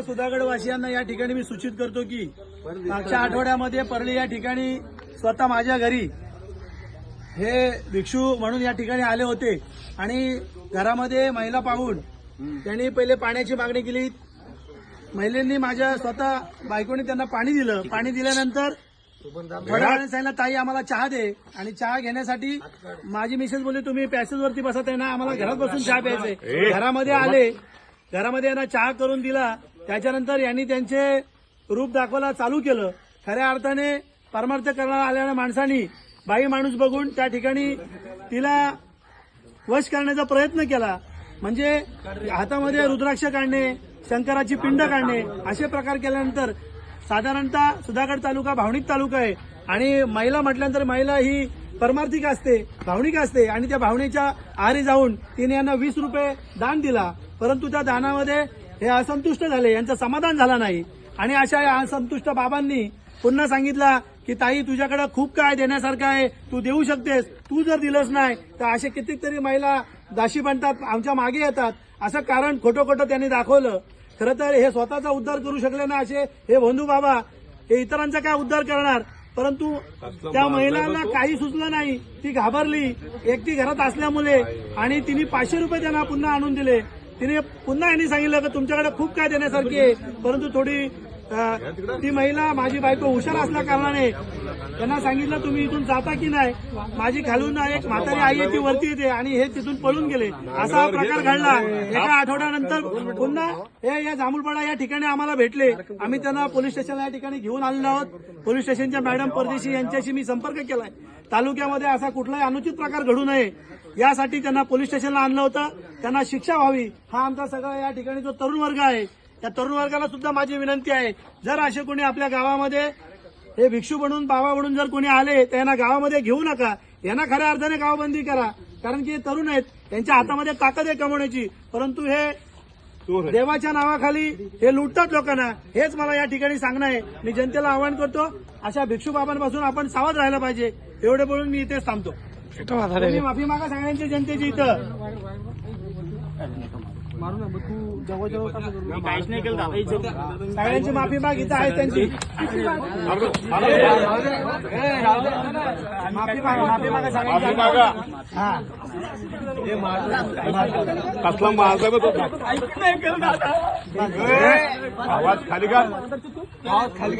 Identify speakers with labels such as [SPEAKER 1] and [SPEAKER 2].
[SPEAKER 1] सर्व सुधागड वासियांना या ठिकाणी मी सूचित करतो की मागच्या आठवड्यामध्ये परळी या ठिकाणी स्वतः माझ्या घरी हे भिक्षू म्हणून या ठिकाणी आले होते. आणि घरामध्ये महिला पाहून त्यांनी पहिले पाण्याची मागणी केली. महिलांनी माझ्या स्वतः बायकोने त्यांना पाणी दिलं. पाणी दिल्यानंतर थोड्या वेळाने सांगितलं ताई आम्हाला चहा दे. आणि चहा घेण्यासाठी माझी मिसेस बोलली तुम्ही पॅसेज वरती बसत आहे ना आम्हाला घरात बसून चहा प्यायचंय. घरामध्ये आले. घरामध्ये यांना चहा करून दिला. त्याच्यानंतर यांनी त्यांचे रूप दाखवायला चालू केलं. खऱ्या अर्थाने परमार्थ करणारा आलेल्या माणसानी बाई माणूस बघून त्या ठिकाणी तिला वश करण्याचा प्रयत्न केला. म्हणजे हातामध्ये रुद्राक्ष काढणे शंकराची पिंड काढणे असे प्रकार केल्यानंतर साधारणतः सुधागड तालुका भावनिक तालुका आहे. आणि महिला म्हटल्यानंतर महिला ही परमार्थिक असते भावनिक असते. आणि त्या भावनेच्या आहारी जाऊन तिने यांना वीस रुपये दान दिला. परंतु त्या दानामध्ये हे असंतुष्ट झाले. यांचं समाधान झालं नाही. आणि अशा या असंतुष्ट बाबांनी पुन्हा सांगितलं की ताई तुझ्याकडे खूप काय देण्यासारखं आहे. तू देऊ शकतेस. तू जर दिलंच नाही तर असे कितीतरी महिला दाशी बनतात आमच्या मागे येतात. असं कारण खोटं खोटं त्यांनी दाखवलं. खरं तर हे स्वतःचा उद्धार करू शकले ना असे? हे बंधू बाबा हे इतरांचा काय उद्धार करणार? परंतु त्या महिलांना काही सुचलं नाही. ती घाबरली. एकटी घरात असल्यामुळे. आणि तिने पाचशे रुपये त्यांना पुन्हा आणून दिले. तिने पुन्हा यांनी सांगितलं की तुमच्याकडे खूप काय देण्यासारखी आहे परंतु थोडी ती महिला माझी बायको हुशार असल्या कारणाने त्यांना सांगितलं तुम्ही इथून जाता की नाही? माझी खालून एक म्हातारी आई आहे ती वरती येते आणि हे तिथून पळून गेले. असा हा प्रकार घडला. एका आठवड्यानंतर पुन्हा हे या जांभूळपाडा या ठिकाणी आम्हाला भेटले. आम्ही त्यांना पोलीस स्टेशनला या ठिकाणी घेऊन आलेलो आहोत. पोलीस स्टेशनच्या मॅडम परदेशी यांच्याशी मी संपर्क केलाय. तालुक्यामध्ये असा कुठलाही अनुचित प्रकार घडू नये. यासाठी त्यांना पोलीस स्टेशनला आणलं होतं. त्यांना शिक्षा व्हावी. हा आमचा सगळा या ठिकाणी जो तरुण वर्ग आहे त्या तरुण वर्गाला सुद्धा माझी विनंती आहे. जर असे कोणी आपल्या गावामध्ये हे भिक्षू बनून बाबा बनून जर कोणी आले तर यांना गावामध्ये घेऊ नका. यांना खऱ्या अर्थाने गावबंदी करा. कारण की हे तरुण आहेत त्यांच्या हातामध्ये ताकद आहे कमवण्याची. परंतु हे देवाच्या नावाखाली हे लुटतात लोकांना. हेच मला या ठिकाणी सांगणं आहे. मी जनतेला आवाहन करतो अशा भिक्षू बाबांपासून आपण सावध राहायला पाहिजे. एवढे बोलून मी इथेच थांबतो. माफी मागा सगळ्यांची जनतेची इथं.
[SPEAKER 2] काहीच नाही केलं. दादा
[SPEAKER 1] सगळ्यांची माफी माग इथं आहे त्यांची. माफी मागा माफी मागा सगळ्यांची.
[SPEAKER 3] मागा.
[SPEAKER 1] हा.
[SPEAKER 3] कसला आवाज खाली का
[SPEAKER 1] खाली